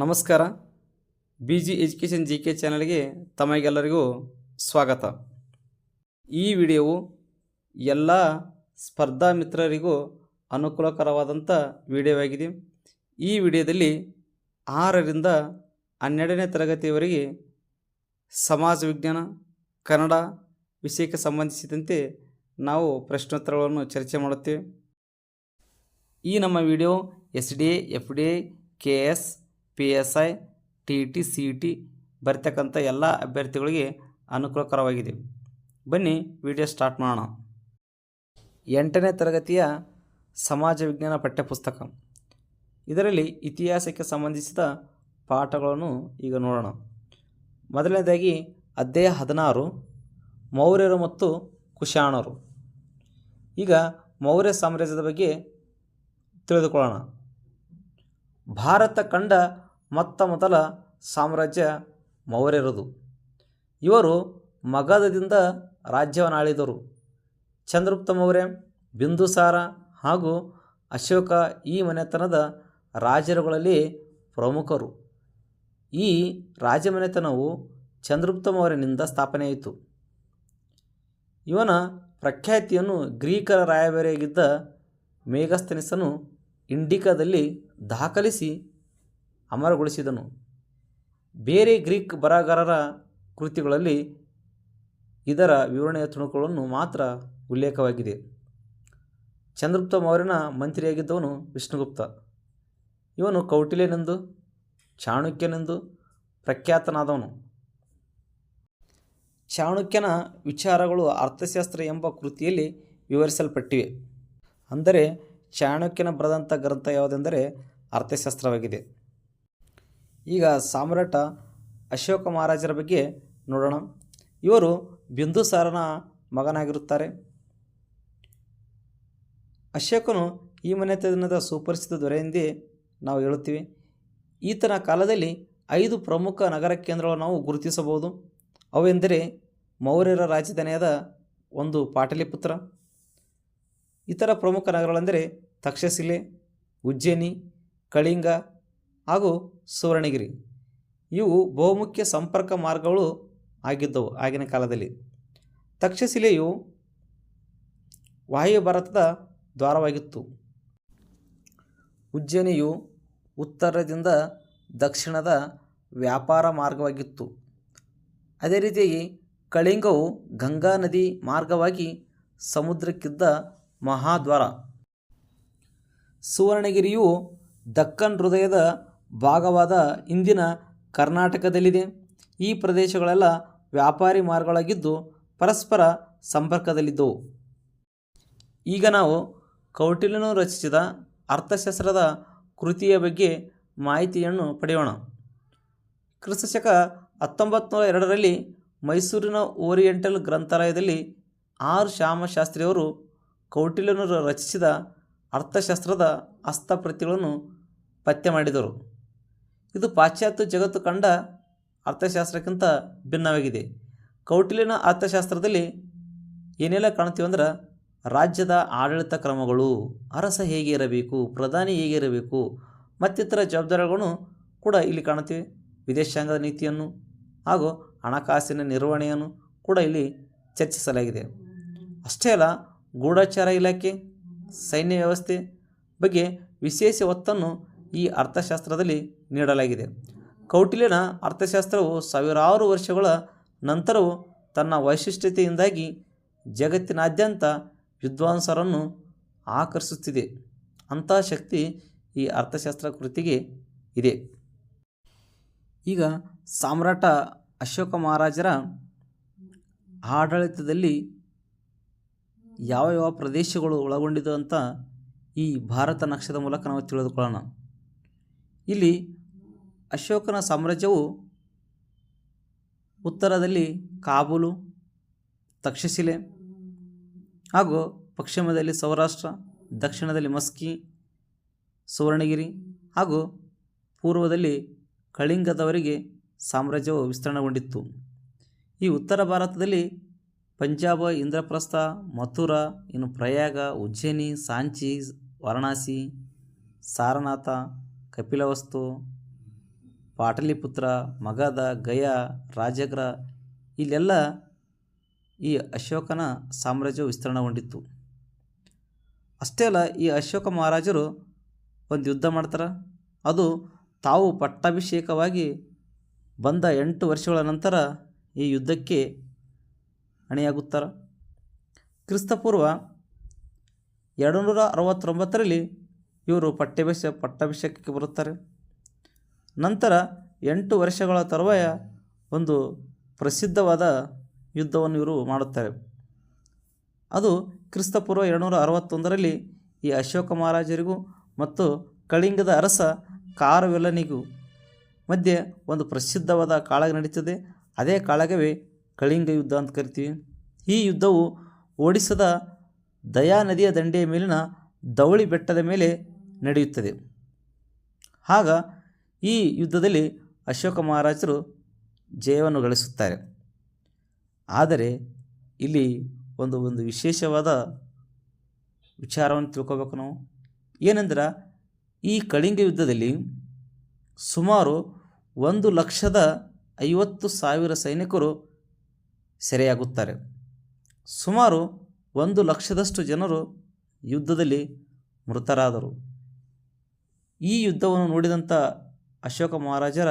ನಮಸ್ಕಾರ. B G education G K ಚಾನಲ್ಗೆ ತಮಗೆಲ್ಲರಿಗೂ ಸ್ವಾಗತ. ಈ ವಿಡಿಯೋವು ಎಲ್ಲ ಸ್ಪರ್ಧಾ ಮಿತ್ರರಿಗೂ ಅನುಕೂಲಕರವಾದಂಥ ವಿಡಿಯೋವಾಗಿದೆ. ಈ ವಿಡಿಯೋದಲ್ಲಿ ಆರರಿಂದ ಹನ್ನೆರಡನೇ ತರಗತಿಯವರೆಗೆ ಸಮಾಜ ವಿಜ್ಞಾನ, ಕನ್ನಡ ವಿಷಯಕ್ಕೆ ಸಂಬಂಧಿಸಿದಂತೆ ನಾವು ಪ್ರಶ್ನೋತ್ತರಗಳನ್ನು ಚರ್ಚೆ ಮಾಡುತ್ತೇವೆ. ಈ ನಮ್ಮ video S D F D K S P S I T T C E T ಬರ್ತಕ್ಕಂಥ ಎಲ್ಲ ಅಭ್ಯರ್ಥಿಗಳಿಗೆ ಅನುಕೂಲಕರವಾಗಿದೆ. ಬನ್ನಿ ವಿಡಿಯೋ ಸ್ಟಾರ್ಟ್ ಮಾಡೋಣ. ಎಂಟನೇ ತರಗತಿಯ ಸಮಾಜ ವಿಜ್ಞಾನ ಪಠ್ಯಪುಸ್ತಕ. ಇದರಲ್ಲಿ ಇತಿಹಾಸಕ್ಕೆ ಸಂಬಂಧಿಸಿದ ಪಾಠಗಳನ್ನು ಈಗ ನೋಡೋಣ. ಮೊದಲನೇದಾಗಿ, ಅಧ್ಯಾಯ ಹದಿನಾರು, ಮೌರ್ಯರು ಮತ್ತು ಕುಶಾಣರು. ಈಗ ಮೌರ್ಯ ಸಾಮ್ರಾಜ್ಯದ ಬಗ್ಗೆ ತಿಳಿದುಕೊಳ್ಳೋಣ. ಭಾರತ ಕಂಡ ಮೊತ್ತ ಮೊದಲ ಸಾಮ್ರಾಜ್ಯ ಮೌರ್ಯರದು. ಇವರು ಮಗಧದಿಂದ ರಾಜ್ಯವನ್ನು ಆಳಿದರು ಚಂದ್ರಗುಪ್ತ ಮೌರ್ಯ, ಬಿಂದುಸಾರ ಹಾಗೂ ಅಶೋಕ ಈ ಮನೆತನದ ರಾಜರುಗಳಲ್ಲಿ ಪ್ರಮುಖರು. ಈ ರಾಜಮನೆತನವು ಚಂದ್ರಗುಪ್ತ ಮೌರ್ಯನಿಂದ ಸ್ಥಾಪನೆಯಾಯಿತು. ಇವನ ಪ್ರಖ್ಯಾತಿಯನ್ನು ಗ್ರೀಕರ ರಾಯಭಾರಿಯಾಗಿದ್ದ ಮೇಘಸ್ತನಿಸನು ಇಂಡಿಕಾದಲ್ಲಿ ದಾಖಲಿಸಿ ಅಮರಗೊಳಿಸಿದನು. ಬೇರೆ ಗ್ರೀಕ್ ಬರಹಗಾರರ ಕೃತಿಗಳಲ್ಲಿ ಇದರ ವಿವರಣೆಯ ತುಣುಕುಗಳನ್ನು ಮಾತ್ರ ಉಲ್ಲೇಖವಾಗಿದೆ. ಚಂದ್ರಗುಪ್ತ ಮೌರ್ಯನ ಮಂತ್ರಿಯಾಗಿದ್ದವನು ವಿಷ್ಣುಗುಪ್ತ. ಇವನು ಕೌಟಿಲ್ಯನೆಂದು, ಚಾಣಕ್ಯನೆಂದು ಪ್ರಖ್ಯಾತನಾದವನು. ಚಾಣಕ್ಯನ ವಿಚಾರಗಳು ಅರ್ಥಶಾಸ್ತ್ರ ಎಂಬ ಕೃತಿಯಲ್ಲಿ ವಿವರಿಸಲ್ಪಟ್ಟಿವೆ. ಅಂದರೆ, ಚಾಣಕ್ಯನ ಬರೆದಂಥ ಗ್ರಂಥ ಯಾವುದೆಂದರೆ ಅರ್ಥಶಾಸ್ತ್ರವಾಗಿದೆ. ಈಗ ಸಾಮ್ರಾಟ ಅಶೋಕ ಮಹಾರಾಜರ ಬಗ್ಗೆ ನೋಡೋಣ. ಇವರು ಬಿಂದುಸಾರನ ಮಗನಾಗಿರುತ್ತಾರೆ. ಅಶೋಕನು ಈ ಮನೆತನದ ಸುಪರಿಚಿತ ದೊರೆಯೆಂದೇ ನಾವು ಹೇಳುತ್ತೀವಿ. ಈತನ ಕಾಲದಲ್ಲಿ ಐದು ಪ್ರಮುಖ ನಗರ ಕೇಂದ್ರಗಳನ್ನು ನಾವು ಗುರುತಿಸಬಹುದು. ಅವೆಂದರೆ ಮೌರ್ಯರ ರಾಜಧಾನಿಯಾದ ಒಂದು ಪಾಟಲಿಪುತ್ರ, ಇತರ ಪ್ರಮುಖ ನಗರಗಳೆಂದರೆ ತಕ್ಷಶಿಲೆ, ಉಜ್ಜಯಿನಿ, ಕಳಿಂಗ ಹಾಗೂ ಸುವರ್ಣಗಿರಿ. ಇವು ಬಹುಮುಖ್ಯ ಸಂಪರ್ಕ ಮಾರ್ಗಗಳು ಆಗಿದ್ದವು ಆಗಿನ ಕಾಲದಲ್ಲಿ. ತಕ್ಷಶಿಲೆಯು ವಾಯು ಭಾರತದ ದ್ವಾರವಾಗಿತ್ತು. ಉಜ್ಜಯಿನಿಯು ಉತ್ತರದಿಂದ ದಕ್ಷಿಣದ ವ್ಯಾಪಾರ ಮಾರ್ಗವಾಗಿತ್ತು. ಅದೇ ರೀತಿಯಾಗಿ ಕಳಿಂಗವು ಗಂಗಾ ನದಿ ಮಾರ್ಗವಾಗಿ ಸಮುದ್ರಕ್ಕಿದ್ದ ಮಹಾದ್ವಾರ. ಸುವರ್ಣಗಿರಿಯು ದಕ್ಕನ್ ಹೃದಯದ ಭಾಗವಾದ ಇಂದಿನ ಕರ್ನಾಟಕದಲ್ಲಿದೆ. ಈ ಪ್ರದೇಶಗಳೆಲ್ಲ ವ್ಯಾಪಾರಿ ಮಾರ್ಗಗಳಾಗಿದ್ದು ಪರಸ್ಪರ ಸಂಪರ್ಕದಲ್ಲಿದ್ದವು. ಈಗ ನಾವು ಕೌಟಿಲ್ಯನು ರಚಿಸಿದ ಅರ್ಥಶಾಸ್ತ್ರದ ಕೃತಿಯ ಬಗ್ಗೆ ಮಾಹಿತಿಯನ್ನು ಪಡೆಯೋಣ. ಕ್ರಿಸ್ತಶಕ ಹತ್ತೊಂಬತ್ತು ನೂರ ಎರಡರಲ್ಲಿ ಮೈಸೂರಿನ ಓರಿಯೆಂಟಲ್ ಗ್ರಂಥಾಲಯದಲ್ಲಿ ಆರ್. ಶ್ಯಾಮಶಾಸ್ತ್ರಿಯವರು ಕೌಟಿಲ್ಯನು ರಚಿಸಿದ ಅರ್ಥಶಾಸ್ತ್ರದ ಹಸ್ತಪ್ರತಿಗಳನ್ನು ಪತ್ತೆ ಮಾಡಿದರು. ಇದು ಪಾಶ್ಚಾತ್ಯ ಜಗತ್ತು ಕಂಡ ಅರ್ಥಶಾಸ್ತ್ರಕ್ಕಿಂತ ಭಿನ್ನವಾಗಿದೆ. ಕೌಟಿಲ್ಯನ ಅರ್ಥಶಾಸ್ತ್ರದಲ್ಲಿ ಏನೆಲ್ಲ ಕಾಣ್ತೀವಿ ಅಂದ್ರೆ ರಾಜ್ಯದ ಆಡಳಿತ ಕ್ರಮಗಳು, ಅರಸ ಹೇಗೆ ಇರಬೇಕು, ಪ್ರಧಾನಿ ಹೇಗೆ ಇರಬೇಕು, ಮತ್ತಿತರ ಜವಾಬ್ದಾರಿಗಳನ್ನು ಕೂಡ ಇಲ್ಲಿ ಕಾಣ್ತೀವಿ ವಿದೇಶಾಂಗದ ನೀತಿಯನ್ನು ಹಾಗೂ ಹಣಕಾಸಿನ ನಿರ್ವಹಣೆಯನ್ನು ಕೂಡ ಇಲ್ಲಿ ಚರ್ಚಿಸಲಾಗಿದೆ. ಅಷ್ಟೇ ಅಲ್ಲ, ಗೂಢಚಾರ ಇಲಾಖೆ, ಸೈನ್ಯ ವ್ಯವಸ್ಥೆ ಬಗ್ಗೆ ವಿಶೇಷ ಒತ್ತನ್ನು ಈ ಅರ್ಥಶಾಸ್ತ್ರದಲ್ಲಿ ನೀಡಲಾಗಿದೆ. ಕೌಟಿಲ್ಯನ ಅರ್ಥಶಾಸ್ತ್ರವು ಸಾವಿರಾರು ವರ್ಷಗಳ ನಂತರವೂ ತನ್ನ ವೈಶಿಷ್ಟ್ಯತೆಯಿಂದಾಗಿ ಜಗತ್ತಿನಾದ್ಯಂತ ವಿದ್ವಾಂಸರನ್ನು ಆಕರ್ಷಿಸುತ್ತಿದೆ. ಅಂತಹ ಶಕ್ತಿ ಈ ಅರ್ಥಶಾಸ್ತ್ರ ಕೃತಿಗೆ ಇದೆ. ಈಗ ಸಾಮ್ರಾಟ ಅಶೋಕ ಮಹಾರಾಜರ ಆಡಳಿತದಲ್ಲಿ ಯಾವ ಯಾವ ಪ್ರದೇಶಗಳು ಒಳಗೊಂಡಿದೆ ಅಂತ ಈ ಭಾರತ ನಕ್ಷದ ಮೂಲಕ ನಾವು ತಿಳಿದುಕೊಳ್ಳೋಣ. ಇಲ್ಲಿ ಅಶೋಕನ ಸಾಮ್ರಾಜ್ಯವು ಉತ್ತರದಲ್ಲಿ ಕಾಬೂಲು, ತಕ್ಷಶಿಲೆ ಹಾಗೂ ಪಶ್ಚಿಮದಲ್ಲಿ ಸೌರಾಷ್ಟ್ರ, ದಕ್ಷಿಣದಲ್ಲಿ ಮಸ್ಕಿ, ಸುವರ್ಣಗಿರಿ ಹಾಗೂ ಪೂರ್ವದಲ್ಲಿ ಕಳಿಂಗದವರಿಗೆ ಸಾಮ್ರಾಜ್ಯವು ವಿಸ್ತರಣೆಗೊಂಡಿತ್ತು. ಈ ಉತ್ತರ ಭಾರತದಲ್ಲಿ ಪಂಜಾಬ, ಇಂದ್ರಪ್ರಸ್ಥ, ಮಥುರಾ, ಇನ್ನು ಪ್ರಯಾಗ, ಉಜ್ಜಯಿನಿ, ಸಾಂಚಿ, ವಾರಣಾಸಿ, ಸಾರನಾಥ ಕಪಿಲವಸ್ತು ಪಾಟಲಿಪುತ್ರ ಮಗಧ ಗಯ, ರಾಜಗ್ರ, ಇಲ್ಲೆಲ್ಲ ಈ ಅಶೋಕನ ಸಾಮ್ರಾಜ್ಯವು ವಿಸ್ತರಣೆಗೊಂಡಿತ್ತು. ಅಷ್ಟೇ ಅಲ್ಲ, ಈ ಅಶೋಕ ಮಹಾರಾಜರು ಒಂದು ಯುದ್ಧ ಮಾಡ್ತಾರೆ. ಅದು ತಾವು ಪಟ್ಟಾಭಿಷೇಕವಾಗಿ ಬಂದ ಎಂಟು ವರ್ಷಗಳ ನಂತರ ಈ ಯುದ್ಧಕ್ಕೆ ಅಣಿಯಾಗುತ್ತಾರೆ ಕ್ರಿಸ್ತಪೂರ್ವ ಎರಡು ನೂರ ಅರವತ್ತೊಂಬತ್ತರಲ್ಲಿ ಇವರು ಪಟ್ಟಾಭಿಷೇಕ ಪಟ್ಟಾಭಿಷೇಕಕ್ಕೆ ಬರುತ್ತಾರೆ. ನಂತರ ಎಂಟು ವರ್ಷಗಳ ತರುವಾಯ ಒಂದು ಪ್ರಸಿದ್ಧವಾದ ಯುದ್ಧವನ್ನು ಇವರು ಮಾಡುತ್ತಾರೆ. ಅದು ಕ್ರಿಸ್ತಪೂರ್ವ ಎರಡುನೂರ ಅರವತ್ತೊಂದರಲ್ಲಿ ಈ ಅಶೋಕ ಮಹಾರಾಜರಿಗೂ ಮತ್ತು ಕಳಿಂಗದ ಅರಸ ಕಾರವೆಲ್ಲನಿಗೂ ಮಧ್ಯೆ ಒಂದು ಪ್ರಸಿದ್ಧವಾದ ಕಾಳಗ ನಡೀತದೆ. ಅದೇ ಕಾಳಗವೇ ಕಳಿಂಗ ಯುದ್ಧ ಅಂತ ಕರಿತೀವಿ. ಈ ಯುದ್ಧವು ಓಡಿಸದ ದಯಾ ನದಿಯ ದಂಡೆಯ ಮೇಲಿನ ದವಳಿ ಬೆಟ್ಟದ ಮೇಲೆ ನಡೆಯುತ್ತದೆ. ಆಗ ಈ ಯುದ್ಧದಲ್ಲಿ ಅಶೋಕ ಮಹಾರಾಜರು ಜಯವನ್ನು ಗಳಿಸುತ್ತಾರೆ. ಆದರೆ ಇಲ್ಲಿ ಒಂದು ಒಂದು ವಿಶೇಷವಾದ ವಿಚಾರವನ್ನು ತಿಳ್ಕೋಬೇಕು ನಾವು. ಏನೆಂದ್ರೆ ಈ ಕಳಿಂಗ ಯುದ್ಧದಲ್ಲಿ ಸುಮಾರು ಒಂದು ಲಕ್ಷದ ಐವತ್ತು ಸಾವಿರ ಸೈನಿಕರು ಸೆರೆಯಾಗುತ್ತಾರೆ. ಸುಮಾರು ಒಂದು ಲಕ್ಷದಷ್ಟು ಜನರು ಯುದ್ಧದಲ್ಲಿ ಮೃತರಾದರು. ಈ ಯುದ್ಧವನ್ನು ನೋಡಿದಂಥ ಅಶೋಕ ಮಹಾರಾಜರ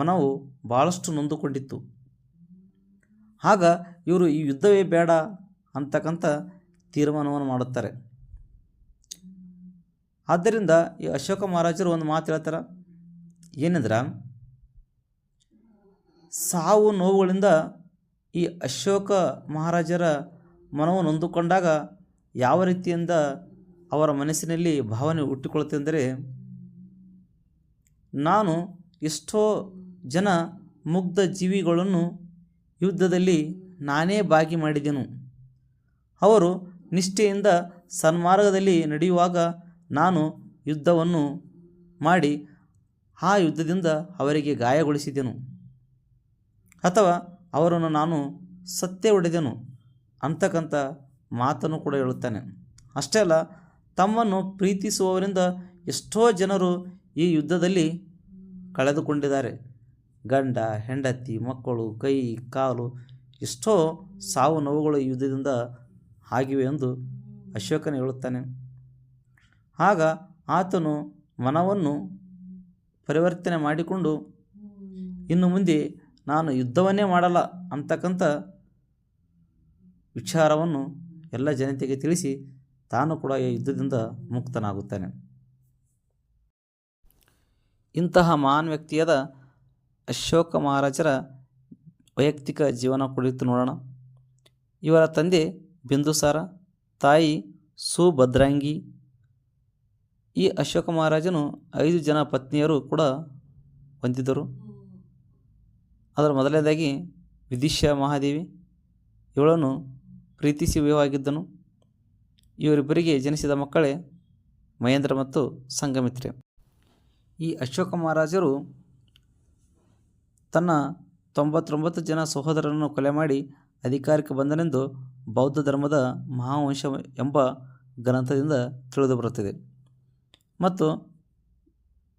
ಮನವು ಭಾಳಷ್ಟು ನೊಂದುಕೊಂಡಿತ್ತು. ಆಗ ಇವರು ಈ ಯುದ್ಧವೇ ಬೇಡ ಅಂತಕ್ಕಂಥ ತೀರ್ಮಾನವನ್ನು ಮಾಡುತ್ತಾರೆ. ಆದ್ದರಿಂದ ಈ ಅಶೋಕ ಮಹಾರಾಜರು ಒಂದು ಮಾತು ಹೇಳ್ತಾರೆ, ಏನಂದ್ರೆ ಸಾವು ನೋವುಗಳಿಂದ ಈ ಅಶೋಕ ಮಹಾರಾಜರ ಮನವು ನೊಂದುಕೊಂಡಾಗ ಯಾವ ರೀತಿಯಿಂದ ಅವರ ಮನಸ್ಸಿನಲ್ಲಿ ಭಾವನೆ ಹುಟ್ಟಿಕೊಳ್ಳುತ್ತೆಂದರೆ ನಾನು ಎಷ್ಟೋ ಜನ ಮುಗ್ಧ ಜೀವಿಗಳನ್ನು ಯುದ್ಧದಲ್ಲಿ ನಾನೇ ಭಾಗಿ ಮಾಡಿದೆನು. ಅವರು ನಿಷ್ಠೆಯಿಂದ ಸನ್ಮಾರ್ಗದಲ್ಲಿ ನಡೆಯುವಾಗ ನಾನು ಯುದ್ಧವನ್ನು ಮಾಡಿ ಆ ಯುದ್ಧದಿಂದ ಅವರಿಗೆ ಗಾಯಗೊಳಿಸಿದೆನು. ಅಥವಾ ಅವರನ್ನು ನಾನು ಸತ್ಯ ಹೊಡೆದೆನು ಅಂತಕ್ಕಂಥ ಮಾತನ್ನು ಕೂಡ ಹೇಳುತ್ತಾನೆ. ಅಷ್ಟೇ ಅಲ್ಲ ತಮ್ಮನ್ನು ಪ್ರೀತಿಸುವವರಿಂದ ಎಷ್ಟೋ ಜನರು ಈ ಯುದ್ಧದಲ್ಲಿ ಕಳೆದುಕೊಂಡಿದ್ದಾರೆ. ಗಂಡ, ಹೆಂಡತಿ, ಮಕ್ಕಳು, ಕೈ, ಕಾಲು ಎಷ್ಟೋ ಸಾವು ನೋವುಗಳು ಈ ಯುದ್ಧದಿಂದ ಆಗಿವೆ ಎಂದು ಅಶೋಕನು ಹೇಳುತ್ತಾನೆ. ಆಗ ಆತನು ಮನವನ್ನು ಪರಿವರ್ತನೆ ಮಾಡಿಕೊಂಡು, ಇನ್ನು ಮುಂದೆ ನಾನು ಯುದ್ಧವನ್ನೇ ಮಾಡಲ್ಲ ಅಂತಕ್ಕಂಥ ವಿಚಾರವನ್ನು ಎಲ್ಲ ಜನತೆಗೆ ತಿಳಿಸಿ ತಾನು ಕೂಡ ಈ ಯುದ್ಧದಿಂದ ಮುಕ್ತನಾಗುತ್ತಾನೆ. ಇಂತಹ ಮಹಾನ್ ವ್ಯಕ್ತಿಯಾದ ಅಶೋಕ ಮಹಾರಾಜರ ವೈಯಕ್ತಿಕ ಜೀವನ ಕುರಿತು ನೋಡೋಣ. ಇವರ ತಂದೆ ಬಿಂದುಸಾರ, ತಾಯಿ ಸುಭದ್ರಾಂಗಿ. ಈ ಅಶೋಕ ಮಹಾರಾಜನು ಐದು ಜನ ಪತ್ನಿಯರು ಕೂಡ ಹೊಂದಿದ್ದರು. ಅದರ ಮೊದಲನೇದಾಗಿ ವಿದಿಶಾ ಮಹಾದೇವಿ. ಇವಳನ್ನು ಪ್ರೀತಿಸಿ ವಿವಾಹವಾಗಿದ್ದನು. ಇವರಿಬ್ಬರಿಗೆ ಜನಿಸಿದ ಮಕ್ಕಳೇ ಮಹೇಂದ್ರ ಮತ್ತು ಸಂಗಮಿತ್ರೆ ಈ ಅಶೋಕ ಮಹಾರಾಜರು ತನ್ನ ತೊಂಬತ್ತೊಂಬತ್ತು ಜನ ಸಹೋದರರನ್ನು ಕೊಲೆ ಮಾಡಿ ಅಧಿಕಾರಕ್ಕೆ ಬಂದನೆಂದು ಬೌದ್ಧ ಧರ್ಮದ ಮಹಾವಂಶ ಎಂಬ ಗ್ರಂಥದಿಂದ ತಿಳಿದು ಬರುತ್ತಿದೆ ಮತ್ತು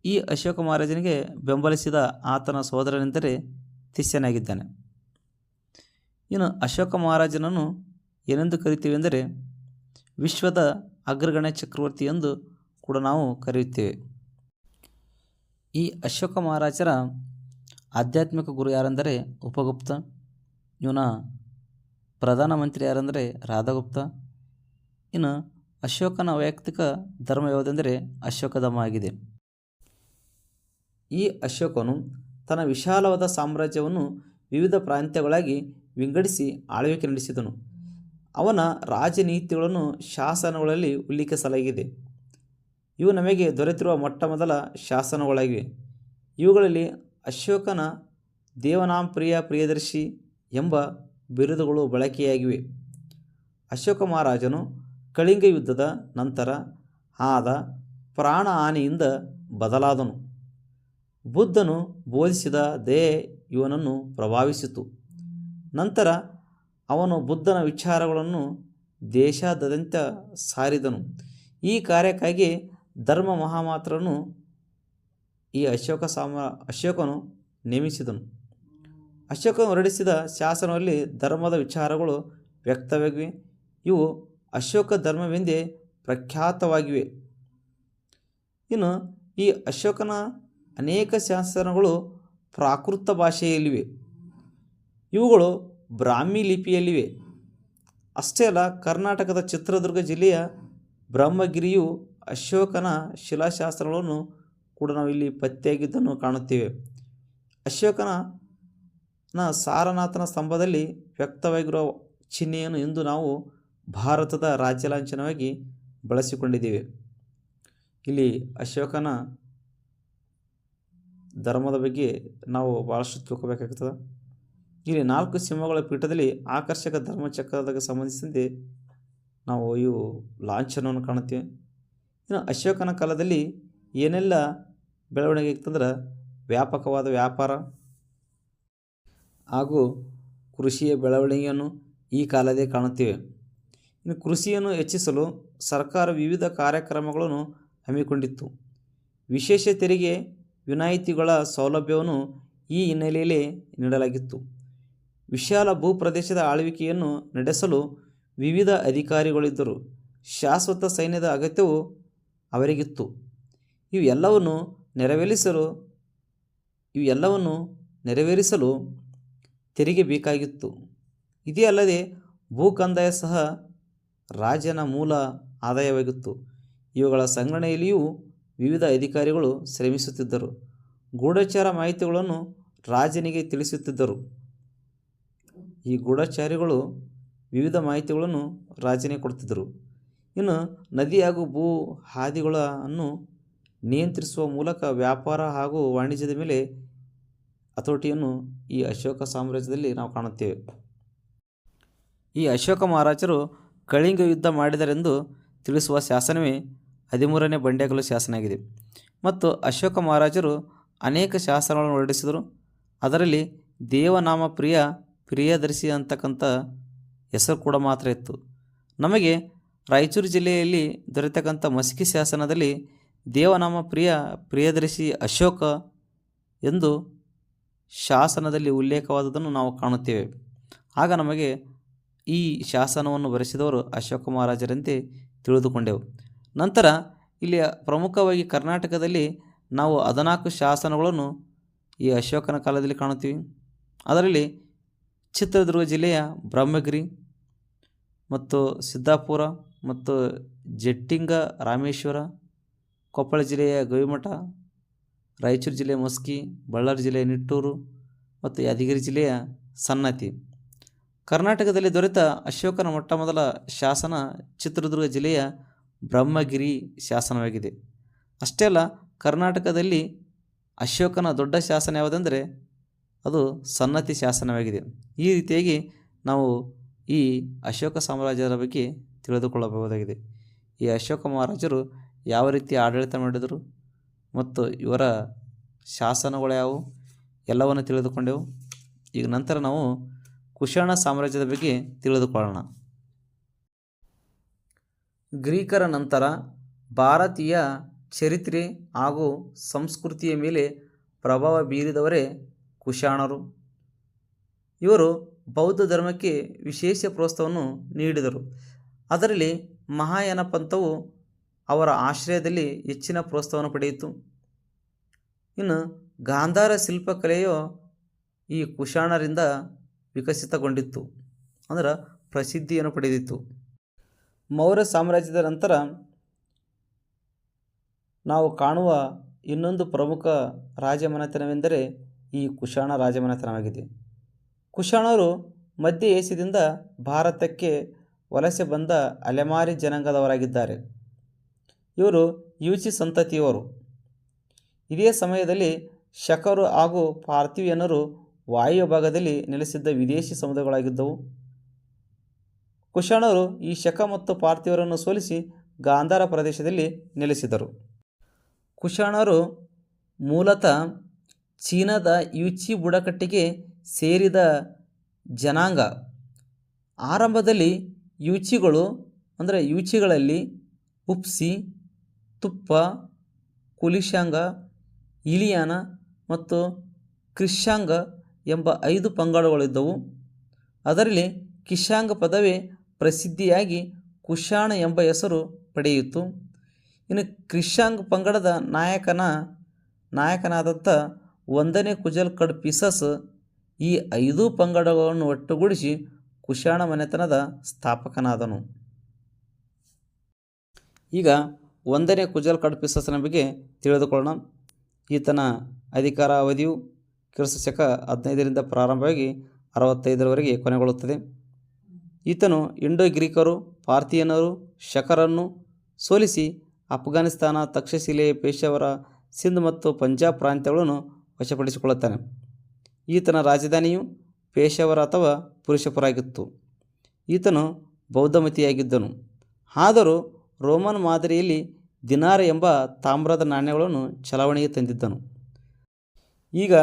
ಈ ಅಶೋಕ ಮಹಾರಾಜನಿಗೆ ಬೆಂಬಲಿಸಿದ ಆತನ ಸಹೋದರನೆಂದರೆ ತಿಸ್ಸನಾಗಿದ್ದಾನೆ ಇನ್ನು ಅಶೋಕ ಮಹಾರಾಜನನ್ನು ಏನೆಂದು ಕರಿತೀವಿ ಎಂದರೆ ವಿಶ್ವದ ಅಗ್ರಗಣ್ಯ ಚಕ್ರವರ್ತಿ ಎಂದು ಕೂಡ ನಾವು ಕರೆಯುತ್ತೇವೆ. ಈ ಅಶೋಕ ಮಹಾರಾಜರ ಆಧ್ಯಾತ್ಮಿಕ ಗುರು ಯಾರೆಂದರೆ ಉಪಗುಪ್ತ, ಇವನ ಪ್ರಧಾನಮಂತ್ರಿ ಯಾರೆಂದರೆ ರಾಧಾಗುಪ್ತ. ಇನ್ನು ಅಶೋಕನ ವೈಯಕ್ತಿಕ ಧರ್ಮ ಯಾವುದೆಂದರೆ ಅಶೋಕಧರ್ಮ ಆಗಿದೆ ಈ ಅಶೋಕನು ತನ್ನ ವಿಶಾಲವಾದ ಸಾಮ್ರಾಜ್ಯವನ್ನು ವಿವಿಧ ಪ್ರಾಂತ್ಯಗಳಾಗಿ ವಿಂಗಡಿಸಿ ಆಳ್ವಿಕೆ ನಡೆಸಿದನು. ಅವನ ರಾಜನೀತಿಗಳನ್ನು ಶಾಸನಗಳಲ್ಲಿ ಉಲ್ಲೇಖಿಸಲಾಗಿದೆ. ಇವು ನಮಗೆ ದೊರೆತಿರುವ ಮೊಟ್ಟ ಮೊದಲ ಶಾಸನಗಳಾಗಿವೆ. ಇವುಗಳಲ್ಲಿ ಅಶೋಕನ ದೇವನಾಂಪ್ರಿಯ ಪ್ರಿಯದರ್ಶಿ ಎಂಬ ಬಿರುದುಗಳು ಬಳಕೆಯಾಗಿವೆ. ಅಶೋಕ ಮಹಾರಾಜನು ಕಳಿಂಗ ಯುದ್ಧದ ನಂತರ ಆದ ಪ್ರಾಣ ಹಾನಿಯಿಂದ ಬದಲಾದನು. ಬುದ್ಧನು ಬೋಧಿಸಿದ ದಯೆ ಇವನನ್ನು ಪ್ರಭಾವಿಸಿತು. ನಂತರ ಅವನು ಬುದ್ಧನ ವಿಚಾರಗಳನ್ನು ದೇಶಾದ್ಯಂತ ಸಾರಿದನು. ಈ ಕಾರ್ಯಕ್ಕಾಗಿ ಧರ್ಮ ಮಹಾಮಾತ್ರನು ಈ ಅಶೋಕ ಸಾಮ ಅಶೋಕನು ನೇಮಿಸಿದನು. ಅಶೋಕನು ಹೊರಡಿಸಿದ ಶಾಸನದಲ್ಲಿ ಧರ್ಮದ ವಿಚಾರಗಳು ವ್ಯಕ್ತವಾಗಿವೆ. ಇವು ಅಶೋಕ ಧರ್ಮವೆಂದೇ ಪ್ರಖ್ಯಾತವಾಗಿವೆ. ಇನ್ನು ಈ ಅಶೋಕನ ಅನೇಕ ಶಾಸನಗಳು ಪ್ರಾಕೃತ ಭಾಷೆಯಲ್ಲಿವೆ. ಇವುಗಳು ಬ್ರಾಹ್ಮಿ ಲಿಪಿಯಲ್ಲಿವೆ. ಅಷ್ಟೇ ಅಲ್ಲ, ಕರ್ನಾಟಕದ ಚಿತ್ರದುರ್ಗ ಜಿಲ್ಲೆಯ ಬ್ರಹ್ಮಗಿರಿಯು ಅಶೋಕನ ಶಿಲಾಶಾಸ್ತ್ರಗಳನ್ನು ಕೂಡ ನಾವು ಇಲ್ಲಿ ಪತ್ತೆಯಾಗಿದ್ದನ್ನು ಕಾಣುತ್ತೇವೆ. ಅಶೋಕನ ನ ಸಾರನಾಥನ ಸ್ತಂಭದಲ್ಲಿ ವ್ಯಕ್ತವಾಗಿರುವ ಚಿಹ್ನೆಯನ್ನು ಇಂದು ನಾವು ಭಾರತದ ರಾಜ್ಯ ಲಾಂಛನವಾಗಿ ಬಳಸಿಕೊಂಡಿದ್ದೇವೆ. ಇಲ್ಲಿ ಅಶೋಕನ ಧರ್ಮದ ಬಗ್ಗೆ ನಾವು ಭಾಳಷ್ಟು ತಿಳ್ಕೊಬೇಕಾಗ್ತದೆ. ಇಲ್ಲಿ ನಾಲ್ಕು ಸಿಂಹಗಳ ಪೀಠದಲ್ಲಿ ಆಕರ್ಷಕ ಧರ್ಮಚಕ್ರದಾಗ ಸಂಬಂಧಿಸಿದಂತೆ ನಾವು ಇವು ಲಾಂಛನವನ್ನು ಕಾಣುತ್ತೇವೆ. ಇನ್ನು ಅಶೋಕನ ಕಾಲದಲ್ಲಿ ಏನೆಲ್ಲ ಬೆಳವಣಿಗೆ ಇತ್ತಂದ್ರೆ ವ್ಯಾಪಕವಾದ ವ್ಯಾಪಾರ ಹಾಗೂ ಕೃಷಿಯ ಬೆಳವಣಿಗೆಯನ್ನು ಈ ಕಾಲದೇ ಕಾಣುತ್ತೇವೆ. ಇನ್ನು ಕೃಷಿಯನ್ನು ಹೆಚ್ಚಿಸಲು ಸರ್ಕಾರ ವಿವಿಧ ಕಾರ್ಯಕ್ರಮಗಳನ್ನು ಹಮ್ಮಿಕೊಂಡಿತ್ತು. ವಿಶೇಷ ತೆರಿಗೆ ವಿನಾಯಿತಿಗಳ ಸೌಲಭ್ಯವನ್ನು ಈ ಹಿನ್ನೆಲೆಯಲ್ಲಿ ನೀಡಲಾಗಿತ್ತು. ವಿಶಾಲ ಭೂಪ್ರದೇಶದ ಆಳ್ವಿಕೆಯನ್ನು ನಡೆಸಲು ವಿವಿಧ ಅಧಿಕಾರಿಗಳಿದ್ದರು. ಶಾಶ್ವತ ಸೈನ್ಯದ ಅಗತ್ಯವು ಅವರಿಗಿತ್ತು. ಇವೆಲ್ಲವನ್ನು ನೆರವೇರಿಸಲು ಇವೆಲ್ಲವನ್ನು ನೆರವೇರಿಸಲು ತೆರಿಗೆ ಬೇಕಾಗಿತ್ತು. ಇದೇ ಅಲ್ಲದೆ, ಭೂಕಂದಾಯ ಸಹ ರಾಜ್ಯನ ಮೂಲ ಆದಾಯವಾಗಿತ್ತು. ಇವುಗಳ ಸಂಗ್ರಹಣೆಯಲ್ಲಿಯೂ ವಿವಿಧ ಅಧಿಕಾರಿಗಳು ಶ್ರಮಿಸುತ್ತಿದ್ದರು. ಗೂಢಚಾರ ಮಾಹಿತಿಗಳನ್ನು ರಾಜನಿಗೆ ತಿಳಿಸುತ್ತಿದ್ದರು. ಈ ಗೂಢಚಾರಿಗಳು ವಿವಿಧ ಮಾಹಿತಿಗಳನ್ನು ರಾಜನಿಗೆ ಕೊಡ್ತಿದ್ದರು. ಇನ್ನು ನದಿ ಹಾಗೂ ಭೂ ಹಾದಿಗಳನ್ನು ನಿಯಂತ್ರಿಸುವ ಮೂಲಕ ವ್ಯಾಪಾರ ಹಾಗೂ ವಾಣಿಜ್ಯದ ಮೇಲೆ ಹತೋಟಿಯನ್ನು ಈ ಅಶೋಕ ಸಾಮ್ರಾಜ್ಯದಲ್ಲಿ ನಾವು ಕಾಣುತ್ತೇವೆ. ಈ ಅಶೋಕ ಮಹಾರಾಜರು ಕಳಿಂಗ ಯುದ್ಧ ಮಾಡಿದರೆಂದು ತಿಳಿಸುವ ಶಾಸನವೇ ಹದಿಮೂರನೇ ಬಂಡೆಕಲ್ಲು ಶಾಸನ ಆಗಿದೆ. ಮತ್ತು ಅಶೋಕ ಮಹಾರಾಜರು ಅನೇಕ ಶಾಸನಗಳನ್ನು ಹೊರಡಿಸಿದರು. ಅದರಲ್ಲಿ ದೇವನಾಮ ಪ್ರಿಯ ಪ್ರಿಯದರ್ಶಿ ಅಂತಕ್ಕಂಥ ಹೆಸರು ಕೂಡ ಮಾತ್ರ ಇತ್ತು. ನಮಗೆ ರಾಯಚೂರು ಜಿಲ್ಲೆಯಲ್ಲಿ ದೊರೆತಕ್ಕಂಥ ಮಸ್ಕಿ ಶಾಸನದಲ್ಲಿ ದೇವನಾಮ ಪ್ರಿಯ ಪ್ರಿಯದರ್ಶಿ ಅಶೋಕ ಎಂದು ಶಾಸನದಲ್ಲಿ ಉಲ್ಲೇಖವಾದದನ್ನು ನಾವು ಕಾಣುತ್ತೇವೆ. ಆಗ ನಮಗೆ ಈ ಶಾಸನವನ್ನು ಬರೆಸಿದವರು ಅಶೋಕ ಮಹಾರಾಜರಂತೆ ತಿಳಿದುಕೊಂಡೆವು. ನಂತರ ಇಲ್ಲಿ ಪ್ರಮುಖವಾಗಿ ಕರ್ನಾಟಕದಲ್ಲಿ ನಾವು ಹದಿನಾಲ್ಕು ಶಾಸನಗಳನ್ನು ಈ ಅಶೋಕನ ಕಾಲದಲ್ಲಿ ಕಾಣುತ್ತೀವಿ. ಅದರಲ್ಲಿ ಚಿತ್ರದುರ್ಗ ಜಿಲ್ಲೆಯ ಬ್ರಹ್ಮಗಿರಿ ಮತ್ತು ಸಿದ್ದಾಪುರ ಮತ್ತು ಜಟ್ಟಿಂಗ ರಾಮೇಶ್ವರ, ಕೊಪ್ಪಳ ಜಿಲ್ಲೆಯ ಗವಿಮಠ, ರಾಯಚೂರು ಜಿಲ್ಲೆಯ ಮಸ್ಕಿ, ಬಳ್ಳಾರಿ ಜಿಲ್ಲೆಯ ನಿಟ್ಟೂರು ಮತ್ತು ಯಾದಗಿರಿ ಜಿಲ್ಲೆಯ ಸನ್ನತಿ. ಕರ್ನಾಟಕದಲ್ಲಿ ದೊರೆತ ಅಶೋಕನ ಮೊಟ್ಟ ಮೊದಲ ಶಾಸನ ಚಿತ್ರದುರ್ಗ ಜಿಲ್ಲೆಯ ಬ್ರಹ್ಮಗಿರಿ ಶಾಸನವಾಗಿದೆ. ಅಷ್ಟೇ ಅಲ್ಲ, ಕರ್ನಾಟಕದಲ್ಲಿ ಅಶೋಕನ ದೊಡ್ಡ ಶಾಸನ ಯಾವುದೆಂದರೆ ಅದು ಸನ್ನತಿ ಶಾಸನವಾಗಿದೆ. ಈ ರೀತಿಯಾಗಿ ನಾವು ಈ ಅಶೋಕ ಸಾಮ್ರಾಜ್ಯದ ಬಗ್ಗೆ ತಿಳಿದುಕೊಳ್ಳಬಹುದಾಗಿದೆ. ಈ ಅಶೋಕ ಮಹಾರಾಜರು ಯಾವ ರೀತಿ ಆಡಳಿತ ಮಾಡಿದರು ಮತ್ತು ಇವರ ಶಾಸನಗಳು ಯಾವುವು ಎಲ್ಲವನ್ನು ತಿಳಿದುಕೊಂಡೆವು. ಈಗ ನಂತರ ನಾವು ಕುಶಾಣ ಸಾಮ್ರಾಜ್ಯದ ಬಗ್ಗೆ ತಿಳಿದುಕೊಳ್ಳೋಣ. ಗ್ರೀಕರ ನಂತರ ಭಾರತೀಯ ಚರಿತ್ರೆ ಹಾಗೂ ಸಂಸ್ಕೃತಿಯ ಮೇಲೆ ಪ್ರಭಾವ ಬೀರಿದವರೇ ಕುಶಾಣರು. ಇವರು ಬೌದ್ಧ ಧರ್ಮಕ್ಕೆ ವಿಶೇಷ ಪ್ರೋತ್ಸಾಹವನ್ನು ನೀಡಿದರು. ಅದರಲ್ಲಿ ಮಹಾಯಾನ ಪಂಥವು ಅವರ ಆಶ್ರಯದಲ್ಲಿ ಹೆಚ್ಚಿನ ಪ್ರೋತ್ಸಾಹವನ್ನು ಪಡೆಯಿತು. ಇನ್ನು ಗಾಂಧಾರ ಶಿಲ್ಪಕಲೆಯು ಈ ಕುಶಾಣರಿಂದ ವಿಕಸಿತಗೊಂಡಿತ್ತು. ಅಂದರೆ ಪ್ರಸಿದ್ಧಿಯನ್ನು ಪಡೆದಿತ್ತು. ಮೌರ್ಯ ಸಾಮ್ರಾಜ್ಯದ ನಂತರ ನಾವು ಕಾಣುವ ಇನ್ನೊಂದು ಪ್ರಮುಖ ರಾಜಮನೆತನವೆಂದರೆ ಈ ಕುಶಾಣ ರಾಜಮನೆತನವಾಗಿದೆ. ಕುಶಾಣರು ಮಧ್ಯ ಏಷ್ಯಾದಿಂದ ಭಾರತಕ್ಕೆ ವಲಸೆ ಬಂದ ಅಲೆಮಾರಿ ಜನಾಂಗದವರಾಗಿದ್ದಾರೆ. ಇವರು ಯುಚಿ ಸಂತತಿಯವರು. ಇದೇ ಸಮಯದಲ್ಲಿ ಶಕರು ಹಾಗೂ ಪಾರ್ಥಿವಿಯನರು ವಾಯು ಭಾಗದಲ್ಲಿ ನೆಲೆಸಿದ್ದ ವಿದೇಶಿ ಸಮುದಾಯಗಳಾಗಿದ್ದವು ಕುಶಾಣರು ಈ ಶಕ ಮತ್ತು ಪಾರ್ಥಿವರನ್ನು ಸೋಲಿಸಿ ಗಾಂಧಾರ ಪ್ರದೇಶದಲ್ಲಿ ನೆಲೆಸಿದರು. ಕುಶಾಣರು ಮೂಲತಃ ಚೀನಾದ ಯುಚಿ ಬುಡಕಟ್ಟಿಗೆ ಸೇರಿದ ಜನಾಂಗ. ಆರಂಭದಲ್ಲಿ ಯುಚಿಗಳು, ಅಂದರೆ ಯುಚಿಗಳಲ್ಲಿ ಉಪ್ಸಿ, ತುಪ್ಪ, ಕುಲಿಶಾಂಗ, ಇಲಿಯಾನ ಮತ್ತು ಕ್ರಿಶಾಂಗ ಎಂಬ ಐದು ಪಂಗಡಗಳಿದ್ದವು. ಅದರಲ್ಲಿ ಕಿಶಾಂಗ ಪದವೇ ಪ್ರಸಿದ್ಧಿಯಾಗಿ ಕುಶಾಣ ಎಂಬ ಹೆಸರು ಪಡೆಯಿತು. ಇನ್ನು ಕ್ರಿಶಾಂಗ್ ಪಂಗಡದ ನಾಯಕನ, ನಾಯಕನಾದಂಥ ಒಂದನೇ ಕುಜಲ್ ಕಡ್ ಪಿಸಸ್ ಈ ಐದು ಪಂಗಡಗಳನ್ನು ಒಟ್ಟುಗೂಡಿಸಿ ಕುಶಾಣ ಮನೆತನದ ಸ್ಥಾಪಕನಾದನು. ಈಗ ಒಂದನೇ ಕುಜಲ್ ಕಡ್ ಪಿಸಸ್ನ ಬಗ್ಗೆ ತಿಳಿದುಕೊಳ್ಳೋಣ. ಈತನ ಅಧಿಕಾರ ಅವಧಿಯು ಕ್ರಿಸ್ತ ಶಕ ಹದಿನೈದರಿಂದ ಪ್ರಾರಂಭವಾಗಿ ಅರವತ್ತೈದರವರೆಗೆ ಕೊನೆಗೊಳ್ಳುತ್ತದೆ. ಈತನು ಇಂಡೋ ಗ್ರೀಕರು ಪಾರ್ಥಿಯನರು ಶಕರನ್ನು ಸೋಲಿಸಿ ಅಫ್ಘಾನಿಸ್ತಾನ ತಕ್ಷಶಿಲೆ ಪೇಶಾವರ ಸಿಂಧ್ ಮತ್ತು ಪಂಜಾಬ್ ಪ್ರಾಂತ್ಯಗಳನ್ನು ವಶಪಡಿಸಿಕೊಳ್ಳುತ್ತಾನೆ. ಈತನ ರಾಜಧಾನಿಯು ಪೇಶವರ ಅಥವಾ ಪುರುಷಪುರಾಗಿತ್ತು. ಈತನು ಬೌದ್ಧಮತಿಯಾಗಿದ್ದನು. ಆದರೂ ರೋಮನ್ ಮಾದರಿಯಲ್ಲಿ ದಿನಾರ ಎಂಬ ತಾಮ್ರದ ನಾಣ್ಯಗಳನ್ನು ಚಲಾವಣೆಗೆ ತಂದಿದ್ದನು. ಈಗ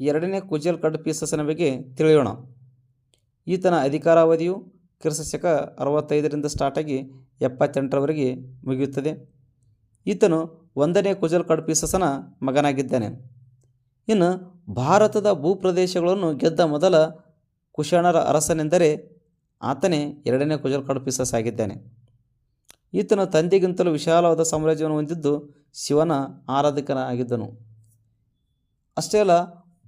ಎರಡನೇ ಕುಜಲ್ ಕಡ್ ಪೀಸಸ್ನ ಬಗ್ಗೆ ತಿಳಿಯೋಣ. ಈತನ ಅಧಿಕಾರಾವಧಿಯು ಕ್ರಿಸ್ತಶಕ ಅರವತ್ತೈದರಿಂದ ಸ್ಟಾರ್ಟಾಗಿ ಎಪ್ಪತ್ತೆಂಟರವರೆಗೆ ಮುಗಿಯುತ್ತದೆ. ಈತನು ಒಂದನೇ ಕುಜಲ್ ಕಡ್ ಪೀಸಸನ ಮಗನಾಗಿದ್ದಾನೆ. ಇನ್ನು ಭಾರತದ ಭೂಪ್ರದೇಶಗಳನ್ನು ಗೆದ್ದ ಮೊದಲ ಕುಶಾಣರ ಅರಸನೆಂದರೆ ಆತನೇ ಎರಡನೇ ಕುಜಲ್ ಪೀಸಸ್ ಆಗಿದ್ದಾನೆ ಈತನ ತಂದೆಗಿಂತಲೂ ವಿಶಾಲವಾದ ಸಾಮ್ರಾಜ್ಯವನ್ನು ಹೊಂದಿದ್ದು ಶಿವನ ಆರಾಧಕನಾಗಿದ್ದನು. ಅಷ್ಟೇ ಅಲ್ಲ,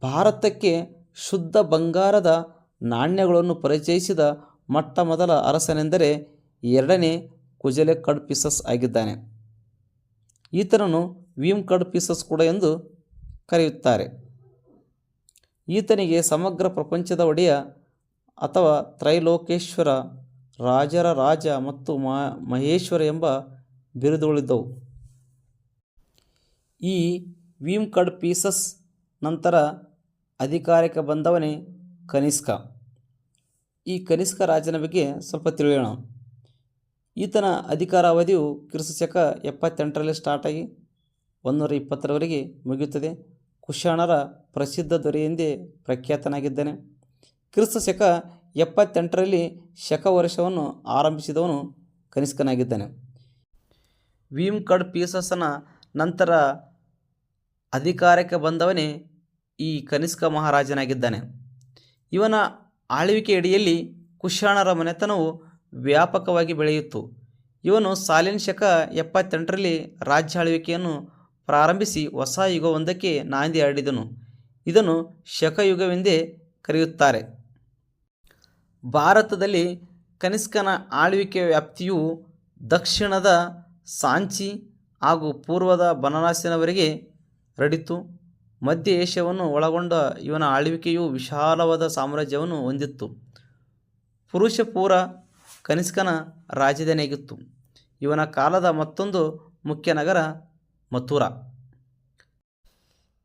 ಭಾರತಕ್ಕೆ ಶುದ್ಧ ಬಂಗಾರದ ನಾಣ್ಯಗಳನ್ನು ಪರಿಚಯಿಸಿದ ಮೊಟ್ಟ ಮೊದಲ ಅರಸನೆಂದರೆ ಎರಡನೇ ಕುಜಲೆ ಕಡ್ ಪೀಸಸ್ ಆಗಿದ್ದಾನೆ ಈತನನ್ನು ವೀಮ್ ಕಡ್ ಪೀಸಸ್ ಕೂಡ ಎಂದು ಕರೆಯುತ್ತಾರೆ. ಈತನಿಗೆ ಸಮಗ್ರ ಪ್ರಪಂಚದ ಒಡೆಯ ಅಥವಾ ತ್ರೈಲೋಕೇಶ್ವರ, ರಾಜರ ರಾಜ ಮತ್ತು ಮಹೇಶ್ವರ ಎಂಬ ಬಿರುದುಗಳಿದ್ದವು. ಈ ವೀಮ್ ಕಡ್ ಪೀಸಸ್ ನಂತರ ಅಧಿಕಾರಕ್ಕೆ ಬಂದವನೇ ಕನಿಷ್ಕ. ಈ ಕನಿಷ್ಕ ರಾಜನ ಬಗ್ಗೆ ಸ್ವಲ್ಪ ತಿಳಿಯೋಣ. ಈತನ ಅಧಿಕಾರಾವಧಿಯು ಕ್ರಿಸ್ತ ಶಕ ಎಪ್ಪತ್ತೆಂಟರಲ್ಲಿ ಸ್ಟಾರ್ಟಾಗಿ ಒಂದೂರ ಇಪ್ಪತ್ತರವರೆಗೆ ಮುಗಿಯುತ್ತದೆ. ಕುಶಾಣರ ಪ್ರಸಿದ್ಧ ದೊರೆಯೆಂದೇ ಪ್ರಖ್ಯಾತನಾಗಿದ್ದಾನೆ. ಕ್ರಿಸ್ತ ಶಕ ಎಪ್ಪತ್ತೆಂಟರಲ್ಲಿ ಶಕ ವರ್ಷವನ್ನು ಆರಂಭಿಸಿದವನು ಕನಿಷ್ಕನಾಗಿದ್ದಾನೆ. ವೀಮ್ ಕಡ್ ಪೀಸಸ್ಸನ ನಂತರ ಅಧಿಕಾರಕ್ಕೆ ಬಂದವನೇ ಈ ಕನಿಷ್ಕ ಮಹಾರಾಜನಾಗಿದ್ದಾನೆ. ಇವನ ಆಳ್ವಿಕೆ ಅಡಿಯಲ್ಲಿ ಕುಶಾಣರ ಮನೆತನವು ವ್ಯಾಪಕವಾಗಿ ಬೆಳೆಯಿತು. ಇವನು ಸಾಲಿನ್ ಶಕ ಎಪ್ಪತ್ತೆಂಟರಲ್ಲಿ ರಾಜ್ಯ ಆಳ್ವಿಕೆಯನ್ನು ಪ್ರಾರಂಭಿಸಿ ಹೊಸ ಯುಗವೊಂದಕ್ಕೆ ನಾಂದಿ ಹರಡಿದನು. ಇದನ್ನು ಶಕಯುಗವೆಂದೇ ಕರೆಯುತ್ತಾರೆ. ಭಾರತದಲ್ಲಿ ಕನಿಷ್ಕನ ಆಳ್ವಿಕೆಯ ವ್ಯಾಪ್ತಿಯು ದಕ್ಷಿಣದ ಸಾಂಚಿ ಹಾಗೂ ಪೂರ್ವದ ಬನರಾಸಿನವರೆಗೆ ಹರಡಿತು. ಮಧ್ಯ ಏಷ್ಯಾವನ್ನು ಒಳಗೊಂಡ ಇವನ ಆಳ್ವಿಕೆಯು ವಿಶಾಲವಾದ ಸಾಮ್ರಾಜ್ಯವನ್ನು ಹೊಂದಿತ್ತು. ಪುರುಷಪೂರ ಕನಿಷ್ಕನ ರಾಜಧಾನಿಯಾಗಿತ್ತು. ಇವನ ಕಾಲದ ಮತ್ತೊಂದು ಮುಖ್ಯ ನಗರ ಮಥುರಾ.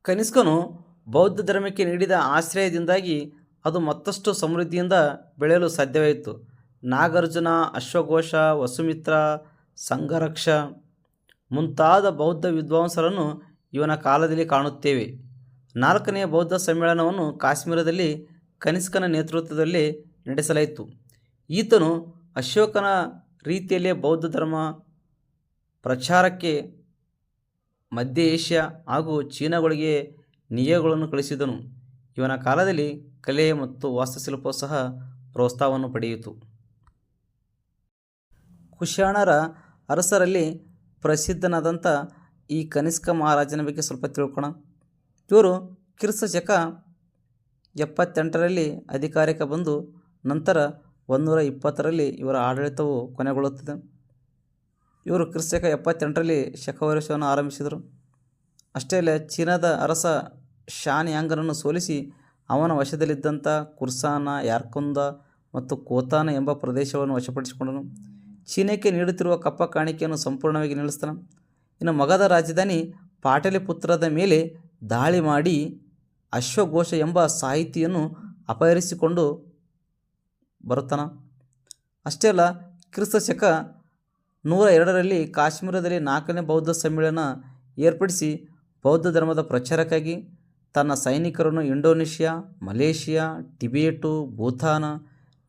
ಕನಿಷ್ಕನು ಬೌದ್ಧ ಧರ್ಮಕ್ಕೆ ನೀಡಿದ ಆಶ್ರಯದಿಂದಾಗಿ ಅದು ಮತ್ತಷ್ಟು ಸಮೃದ್ಧಿಯಿಂದ ಬೆಳೆಯಲು ಸಾಧ್ಯವಾಯಿತು. ನಾಗಾರ್ಜುನ, ಅಶ್ವಘೋಷ, ವಸುಮಿತ್ರ, ಸಂಘರಕ್ಷ ಮುಂತಾದ ಬೌದ್ಧ ವಿದ್ವಾಂಸರನ್ನು ಇವನ ಕಾಲದಲ್ಲಿ ಕಾಣುತ್ತೇವೆ. ನಾಲ್ಕನೆಯ ಬೌದ್ಧ ಸಮ್ಮೇಳನವನ್ನು ಕಾಶ್ಮೀರದಲ್ಲಿ ಕನಿಷ್ಕನ ನೇತೃತ್ವದಲ್ಲಿ ನಡೆಸಲಾಯಿತು. ಈತನು ಅಶೋಕನ ರೀತಿಯಲ್ಲೇ ಬೌದ್ಧ ಧರ್ಮ ಪ್ರಚಾರಕ್ಕೆ ಮಧ್ಯ ಏಷ್ಯಾ ಹಾಗೂ ಚೀನಾಗಳಿಗೆ ನಿಯೋಗಗಳನ್ನು ಕಳಿಸಿದನು. ಇವನ ಕಾಲದಲ್ಲಿ ಕಲೆ ಮತ್ತು ವಾಸ್ತುಶಿಲ್ಪ ಸಹ ಪ್ರೋತ್ಸಾಹವನ್ನು ಪಡೆಯಿತು. ಕುಶಾಣರ ಅರಸರಲ್ಲಿ ಪ್ರಸಿದ್ಧನಾದಂಥ ಈ ಕನಿಷ್ಕ ಮಹಾರಾಜನ ಬಗ್ಗೆ ಸ್ವಲ್ಪ ತಿಳ್ಕೊಣ. ಇವರು ಕಿರ್ಸ ಶಕ ಎಪ್ಪತ್ತೆಂಟರಲ್ಲಿ ಅಧಿಕಾರಕ್ಕೆ ಬಂದು ನಂತರ ಒಂದೂರ ಇಪ್ಪತ್ತರಲ್ಲಿ ಇವರ ಆಡಳಿತವು ಕೊನೆಗೊಳ್ಳುತ್ತದೆ. ಇವರು ಕ್ರಿಸ್ತಕ ಎಪ್ಪತ್ತೆಂಟರಲ್ಲಿ ಶಕವರ್ಷವನ್ನು ಆರಂಭಿಸಿದರು. ಅಷ್ಟೇ ಅಲ್ಲ ಚೀನಾದ ಅರಸ ಶಾನ್ ಯಾಂಗನನ್ನು ಸೋಲಿಸಿ ಅವನ ವಶದಲ್ಲಿದ್ದಂಥ ಕುರ್ಸಾನ, ಯಾರ್ಕುಂದ ಮತ್ತು ಕೋತಾನ ಎಂಬ ಪ್ರದೇಶವನ್ನು ವಶಪಡಿಸಿಕೊಂಡನು. ಚೀನಾಕ್ಕೆ ನೀಡುತ್ತಿರುವ ಕಪ್ಪ ಕಾಣಿಕೆಯನ್ನು ಸಂಪೂರ್ಣವಾಗಿ ನಿಲ್ಲಿಸ್ತಾನೆ ಇನ್ನು ಮಗದ ರಾಜಧಾನಿ ಪಾಟಲಿಪುತ್ರದ ಮೇಲೆ ದಾಳಿ ಮಾಡಿ ಅಶ್ವಘೋಷ ಎಂಬ ಸಾಹಿತಿಯನ್ನು ಅಪಹರಿಸಿಕೊಂಡು ಬರುತ್ತಾನ. ಅಷ್ಟೇ ಅಲ್ಲ ಕ್ರಿಸ್ತ ಶಕ ನೂರ ಎರಡರಲ್ಲಿ ಕಾಶ್ಮೀರದಲ್ಲಿ ನಾಲ್ಕನೇ ಬೌದ್ಧ ಸಮ್ಮೇಳನ ಏರ್ಪಡಿಸಿ ಬೌದ್ಧ ಧರ್ಮದ ಪ್ರಚಾರಕ್ಕಾಗಿ ತನ್ನ ಸೈನಿಕರನ್ನು Indonesia, Malaysia, Tibet, Bhutan,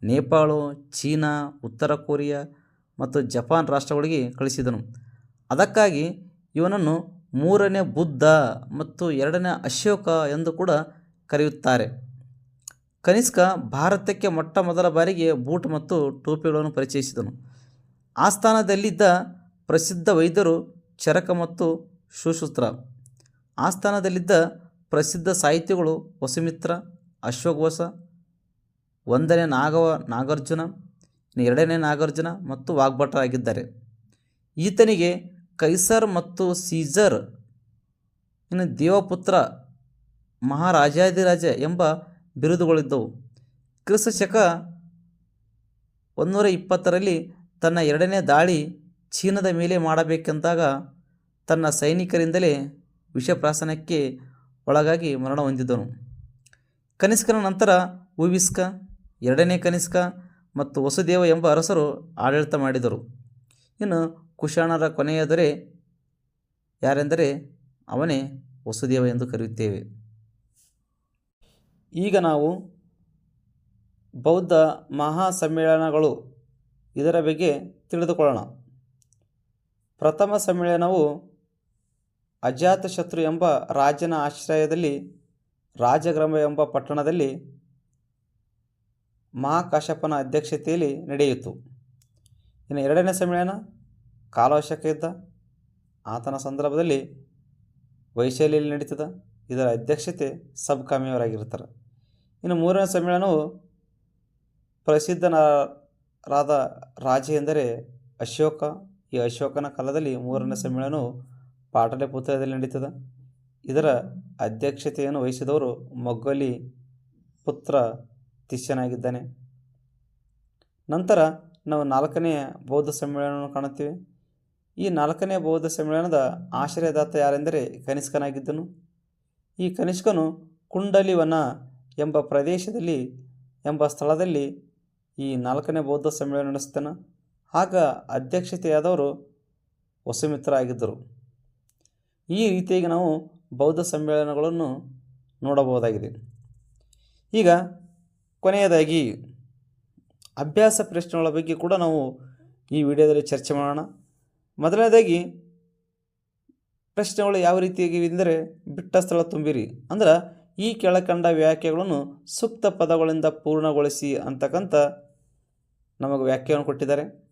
Nepal, China, ಉತ್ತರ ಕೊರಿಯಾ ಮತ್ತು ಜಪಾನ್ ರಾಷ್ಟ್ರಗಳಿಗೆ ಕಳಿಸಿದನು. ಅದಕ್ಕಾಗಿ ಇವನನ್ನು ಮೂರನೇ ಬುದ್ಧ ಮತ್ತು ಎರಡನೇ ಅಶೋಕ ಎಂದು ಕೂಡ ಕರೆಯುತ್ತಾರೆ. ಕನಿಷ್ಕ ಭಾರತಕ್ಕೆ ಮೊಟ್ಟ ಮೊದಲ ಬಾರಿಗೆ ಬೂಟ್ ಮತ್ತು ಟೋಪಿಗಳನ್ನು ಪರಿಚಯಿಸಿದನು. ಆಸ್ಥಾನದಲ್ಲಿದ್ದ ಪ್ರಸಿದ್ಧ ವೈದ್ಯರು ಚರಕ ಮತ್ತು ಸುಸೂತ್ರ. ಆಸ್ಥಾನದಲ್ಲಿದ್ದ ಪ್ರಸಿದ್ಧ ಸಾಹಿತಿಗಳು ವಸುಮಿತ್ರ ಅಶ್ವಘೋಷ ಒಂದನೇ ನಾಗವ, ನಾಗಾರ್ಜುನ, ಎರಡನೇ ನಾಗಾರ್ಜುನ ಮತ್ತು ವಾಗ್ಭಟರಾಗಿದ್ದಾರೆ. ಈತನಿಗೆ ಕೈಸರ್ ಮತ್ತು ಸೀಸರ್ ಇನ್ನು ದೇವಪುತ್ರ ಮಹಾರಾಜಾದಿರಾಜ ಎಂಬ ಬಿರುದುಗಳಿದ್ದವು. ಕ್ರಿಸ್ತ ಶಕ ಒಂದೂರ ಇಪ್ಪತ್ತರಲ್ಲಿ ತನ್ನ ಎರಡನೇ ದಾಳಿ ಚೀನಾದ ಮೇಲೆ ಮಾಡಬೇಕೆಂದಾಗ ತನ್ನ ಸೈನಿಕರಿಂದಲೇ ವಿಷಪ್ರಾಸನಕ್ಕೆ ಒಳಗಾಗಿ ಮರಣ ಹೊಂದಿದ್ದನು ಕನಿಷ್ಕನ ನಂತರ ಉವಿಸ್ಕ, ಎರಡನೇ ಕನಿಷ್ಕ ಮತ್ತು ವಸುದೇವ ಎಂಬ ಅರಸರು ಆಡಳಿತ ಮಾಡಿದರು. ಇನ್ನು ಕುಶಾಣರ ಕೊನೆಯ ದೊರೆ ಯಾರೆಂದರೆ ಅವನೇ ವಸುದೇವ ಎಂದು ಕರೆಯುತ್ತೇವೆ. ಈಗ ನಾವು ಬೌದ್ಧ ಮಹಾಸಮ್ಮೇಳನಗಳು ಇದರ ಬಗ್ಗೆ ತಿಳಿದುಕೊಳ್ಳೋಣ. ಪ್ರಥಮ ಸಮ್ಮೇಳನವು ಅಜಾತಶತ್ರು ಎಂಬ ರಾಜನ ಆಶ್ರಯದಲ್ಲಿ, ರಾಜಗ್ರಮ ಎಂಬ ಪಟ್ಟಣದಲ್ಲಿ ಮಹಾಕಾಶಪ್ಪನ ಅಧ್ಯಕ್ಷತೆಯಲ್ಲಿ ನಡೆಯಿತು. ಇನ್ನು ಎರಡನೇ ಸಮ್ಮೇಳನ, ಕಾಲವಶಕ ಇದ್ದ ಆತನ ಸಂದರ್ಭದಲ್ಲಿ ವೈಶಾಲಿಯಲ್ಲಿ ನಡೀತದ, ಇದರ ಅಧ್ಯಕ್ಷತೆ ಸಬ್ ಕಾಮಿಯವರಾಗಿರ್ತಾರೆ. ಇನ್ನು ಮೂರನೇ ಸಮ್ಮೇಳನವು ಪ್ರಸಿದ್ಧರಾದ ರಾಜ ಎಂದರೆ ಅಶೋಕ. ಈ ಅಶೋಕನ ಕಾಲದಲ್ಲಿ ಮೂರನೇ ಸಮ್ಮೇಳನವು ಪಾಟಲಿಪುತ್ರದಲ್ಲಿ ನಡೀತದೆ. ಇದರ ಅಧ್ಯಕ್ಷತೆಯನ್ನು ವಹಿಸಿದವರು ಮೊಗ್ಗಲಿ ಪುತ್ರ ತಿಶ್ಯನಾಗಿದ್ದಾನೆ ನಂತರ ನಾವು ನಾಲ್ಕನೆಯ ಬೌದ್ಧ ಸಮ್ಮೇಳನವನ್ನು ಕಾಣುತ್ತೇವೆ. ಈ ನಾಲ್ಕನೇ ಬೌದ್ಧ ಸಮ್ಮೇಳನದ ಆಶ್ರಯದಾತ ಯಾರೆಂದರೆ ಕನಿಷ್ಕನಾಗಿದ್ದನು. ಈ ಕನಿಷ್ಕನು ಕುಂಡಲಿವನ ಎಂಬ ಪ್ರದೇಶದಲ್ಲಿ ಎಂಬ ಸ್ಥಳದಲ್ಲಿ ಈ ನಾಲ್ಕನೇ ಬೌದ್ಧ ಸಮ್ಮೇಳನ ನಡೆಸ್ತಾನೆ ಆಗ ಅಧ್ಯಕ್ಷತೆಯಾದವರು ವಸುಮಿತ್ರ ಆಗಿದ್ದರು ಈ ರೀತಿಯಾಗಿ ನಾವು ಬೌದ್ಧ ಸಮ್ಮೇಳನಗಳನ್ನು ನೋಡಬಹುದಾಗಿದೆ. ಈಗ ಕೊನೆಯದಾಗಿ ಅಭ್ಯಾಸ ಪ್ರಶ್ನೆಗಳ ಬಗ್ಗೆ ಕೂಡ ನಾವು ಈ ವಿಡಿಯೋದಲ್ಲಿ ಚರ್ಚೆ ಮಾಡೋಣ. ಮೊದಲನೇದಾಗಿ, ಪ್ರಶ್ನೆಗಳು ಯಾವ ರೀತಿಯಾಗಿವೆ ಎಂದರೆ, ಬಿಟ್ಟ ಸ್ಥಳ ತುಂಬಿರಿ. ಅಂದ್ರೆ ಈ ಕೆಳಕಂಡ ವ್ಯಾಖ್ಯೆಗಳನ್ನು ಸೂಕ್ತ ಪದಗಳಿಂದ ಪೂರ್ಣಗೊಳಿಸಿ ಅಂತಕ್ಕಂಥ ನಮಗೆ ವ್ಯಾಖ್ಯೆಯನ್ನು ಕೊಟ್ಟಿದ್ದಾರೆ.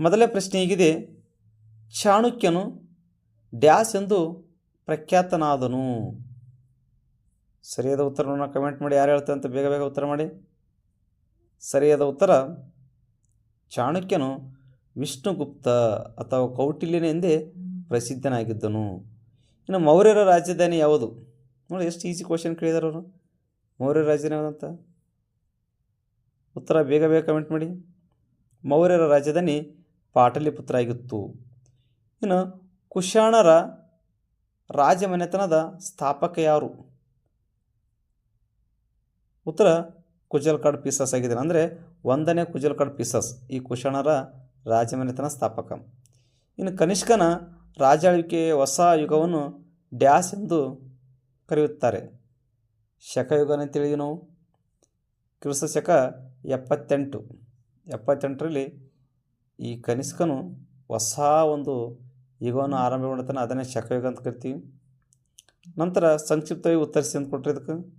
ಮೊದಲೇ ಪ್ರಶ್ನೆ ಹೀಗಿದೆ, ಚಾಣಕ್ಯನು ಡ್ಯಾಸ್ ಎಂದು ಪ್ರಖ್ಯಾತನಾದನು. ಸರಿಯಾದ ಉತ್ತರವನ್ನು ಕಮೆಂಟ್ ಮಾಡಿ, ಯಾರು ಹೇಳ್ತಾರೆ ಅಂತ ಬೇಗ ಬೇಗ ಉತ್ತರ ಮಾಡಿ. ಸರಿಯಾದ ಉತ್ತರ, ಚಾಣಕ್ಯನು ವಿಷ್ಣುಗುಪ್ತ ಅಥವಾ ಕೌಟಿಲ್ಯನ ಎಂದೇ ಪ್ರಸಿದ್ಧನಾಗಿದ್ದನು. ಇನ್ನು ಮೌರ್ಯರ ರಾಜಧಾನಿ ಯಾವುದು? ನೋಡಿ, ಎಷ್ಟು ಈಸಿ ಕ್ವಶನ್ ಕೇಳಿದಾರೆ ಅವರು. ಮೌರ್ಯರ ರಾಜಧಾನಿ ಯಾವುದಂತ ಉತ್ತರ ಬೇಗ ಬೇಗ ಕಮೆಂಟ್ ಮಾಡಿ. ಮೌರ್ಯರ ರಾಜಧಾನಿ ಪಾಟಲಿಪುತ್ರ ಆಗಿತ್ತು ಇನ್ನು ಕುಶಾಣರ ರಾಜಮನೆತನದ ಸ್ಥಾಪಕ ಯಾರು? ಉತ್ತರ ಕುಜಲ್ಕಾಡ್ ಪೀಸಸ್ ಆಗಿದೆ ಅಂದರೆ ಒಂದನೇ ಕುಜಲ್ಕಾಡ್ ಪೀಸಸ್ ಈ ಕುಶಾಣರ ರಾಜಮನೆತನ ಸ್ಥಾಪಕ. ಇನ್ನು ಕನಿಷ್ಕನ ರಾಜಾಳ್ವಿಕೆಯ ಹೊಸ ಯುಗವನ್ನು ಡ್ಯಾಸ್ ಎಂದು ಕರೆಯುತ್ತಾರೆ. ಶಕಯುಗ ಅಂತೇಳಿದ್ವಿ ನಾವು. ಕ್ರಿಸ್ತ ಶಕ ಎಪ್ಪತ್ತೆಂಟು. ಎಪ್ಪತ್ತೆಂಟರಲ್ಲಿ ಈ ಕನಿಷ್ಕನು ಹೊಸ ಒಂದು ಯುಗವನ್ನು ಆರಂಭ ಮಾಡ್ತಾನೆ ಅದನ್ನೇ ಶಕಯುಗ ಅಂತ ಕರಿತೀವಿ. ನಂತರ ಸಂಕ್ಷಿಪ್ತವಾಗಿ ಉತ್ತರಿಸಿ ಅಂತ ಕೊಟ್ಟರೆ ಇದಕ್ಕೆ.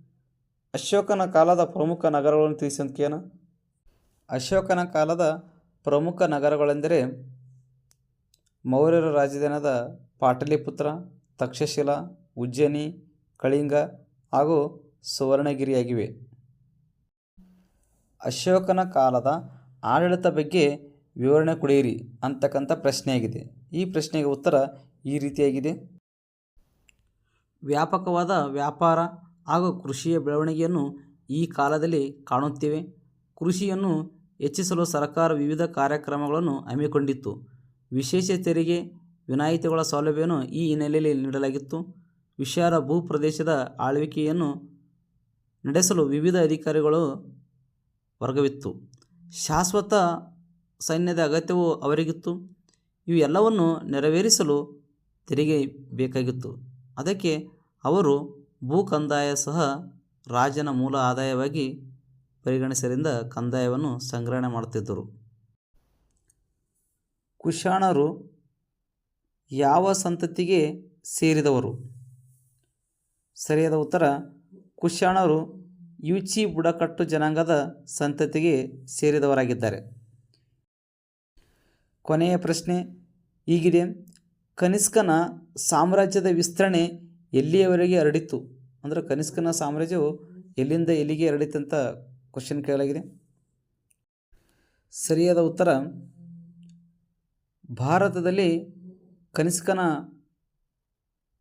ಅಶೋಕನ ಕಾಲದ ಪ್ರಮುಖ ನಗರಗಳನ್ನು ತಿಳಿಸಿ ಅಂತ ಕೇನ ಅಶೋಕನ ಕಾಲದ ಪ್ರಮುಖ ನಗರಗಳೆಂದರೆ ಮೌರ್ಯರ ರಾಜಧಾನಿಯಾದ ಪಾಟಲಿಪುತ್ರ, ತಕ್ಷಶಿಲಾ, ಉಜ್ಜಯಿನಿ, ಕಳಿಂಗ ಹಾಗೂ ಸುವರ್ಣಗಿರಿಯಾಗಿವೆ. ಅಶೋಕನ ಕಾಲದ ಆಡಳಿತ ಬಗ್ಗೆ ವಿವರಣೆ ಕೊಡಿಯಿರಿ ಅಂತಕ್ಕಂಥ ಪ್ರಶ್ನೆಯಾಗಿದೆ. ಈ ಪ್ರಶ್ನೆಗೆ ಉತ್ತರ ಈ ರೀತಿಯಾಗಿದೆ. ವ್ಯಾಪಕವಾದ ವ್ಯಾಪಾರ ಹಾಗೂ ಕೃಷಿಯ ಬೆಳವಣಿಗೆಯನ್ನು ಈ ಕಾಲದಲ್ಲಿ ಕಾಣುತ್ತೇವೆ. ಕೃಷಿಯನ್ನು ಹೆಚ್ಚಿಸಲು ಸರ್ಕಾರ ವಿವಿಧ ಕಾರ್ಯಕ್ರಮಗಳನ್ನು ಹಮ್ಮಿಕೊಂಡಿತ್ತು. ವಿಶೇಷ ತೆರಿಗೆ, ವಿನಾಯಿತಿಗಳ ಸೌಲಭ್ಯವನ್ನು ಈ ಹಿನ್ನೆಲೆಯಲ್ಲಿ ನೀಡಲಾಗಿತ್ತು. ವಿಶಾಲ ಭೂಪ್ರದೇಶದ ಆಳ್ವಿಕೆಯನ್ನು ನಡೆಸಲು ವಿವಿಧ ಅಧಿಕಾರಿಗಳು ವರ್ಗವಿತ್ತು. ಶಾಶ್ವತ ಸೈನ್ಯದ ಅಗತ್ಯವೂ ಅವರಿಗಿತ್ತು. ಇವು ಎಲ್ಲವನ್ನು ನೆರವೇರಿಸಲು ತೆರಿಗೆ ಬೇಕಾಗಿತ್ತು. ಅದಕ್ಕೆ ಅವರು ಭೂ ಕಂದಾಯ ಸಹ ರಾಜನ ಮೂಲ ಆದಾಯವಾಗಿ ಪರಿಗಣಿಸರಿಂದ ಕಂದಾಯವನ್ನು ಸಂಗ್ರಹಣೆ ಮಾಡುತ್ತಿದ್ದರು. ಕುಶಾಣರು ಯಾವ ಸಂತತಿಗೆ ಸೇರಿದವರು? ಸರಿಯಾದ ಉತ್ತರ, ಕುಶಾಣರು ಯೂಚಿ ಬುಡಕಟ್ಟು ಜನಾಂಗದ ಸಂತತಿಗೆ ಸೇರಿದವರಾಗಿದ್ದಾರೆ. ಕೊನೆಯ ಪ್ರಶ್ನೆ ಈಗಿದೆ ಕನಿಷ್ಕನ ಸಾಮ್ರಾಜ್ಯದ ವಿಸ್ತರಣೆ ಎಲ್ಲಿಯವರೆಗೆ ಹರಡಿತ್ತು? ಅಂದರೆ ಕನಿಷ್ಕನ ಸಾಮ್ರಾಜ್ಯವು ಎಲ್ಲಿಂದ ಎಲ್ಲಿಗೆ ಹರಡಿತಂತ ಕ್ವಶನ್ ಕೇಳಲಾಗಿದೆ. ಸರಿಯಾದ ಉತ್ತರ, ಭಾರತದಲ್ಲಿ ಕನಿಷ್ಕನ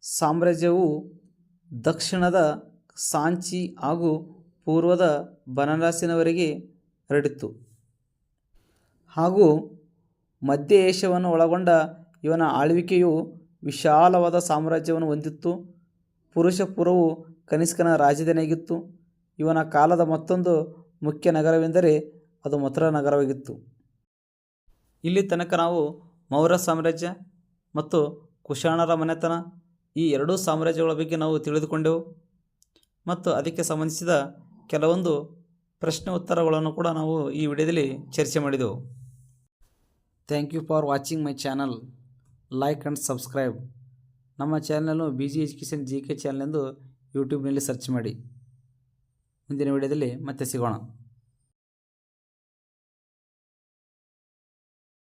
ಸಾಮ್ರಾಜ್ಯವು ದಕ್ಷಿಣದ ಸಾಂಚಿ ಹಾಗೂ ಪೂರ್ವದ ಬನಾರಸಿನವರೆಗೆ ಹರಡಿತ್ತು. ಹಾಗೂ ಮಧ್ಯ ಏಷ್ಯಾವನ್ನು ಒಳಗೊಂಡ ಇವನ ಆಳ್ವಿಕೆಯು ವಿಶಾಲವಾದ ಸಾಮ್ರಾಜ್ಯವನ್ನು ಹೊಂದಿತ್ತು. ಪುರುಷಪುರವು ಕನಿಷ್ಕನ ರಾಜಧಾನಿಯಾಗಿತ್ತು. ಇವನ ಕಾಲದ ಮತ್ತೊಂದು ಮುಖ್ಯ ನಗರವೆಂದರೆ ಅದು ಮಥುರಾ ನಗರವಾಗಿತ್ತು. ಇಲ್ಲಿ ತನಕ ನಾವು ಮೌರ್ಯ ಸಾಮ್ರಾಜ್ಯ ಮತ್ತು ಕುಶಾಣರ ಮನೆತನ ಈ ಎರಡೂ ಸಾಮ್ರಾಜ್ಯಗಳ ಬಗ್ಗೆ ನಾವು ತಿಳಿದುಕೊಂಡೆವು. ಮತ್ತು ಅದಕ್ಕೆ ಸಂಬಂಧಿಸಿದ ಕೆಲವೊಂದು ಪ್ರಶ್ನೆ ಉತ್ತರಗಳನ್ನು ಕೂಡ ನಾವು ಈ ವಿಡಿಯೋದಲ್ಲಿ ಚರ್ಚೆ ಮಾಡಿದೆವು. Thank you for watching my channel like and subscribe ನಮ್ಮ ಚಾನಲನ್ನು B G education G K channel ಎಂದು ಯೂಟ್ಯೂಬ್ನಲ್ಲಿ ಸರ್ಚ್ ಮಾಡಿ. ಮುಂದಿನ ವಿಡಿಯೋದಲ್ಲಿ ಮತ್ತೆ ಸಿಗೋಣ.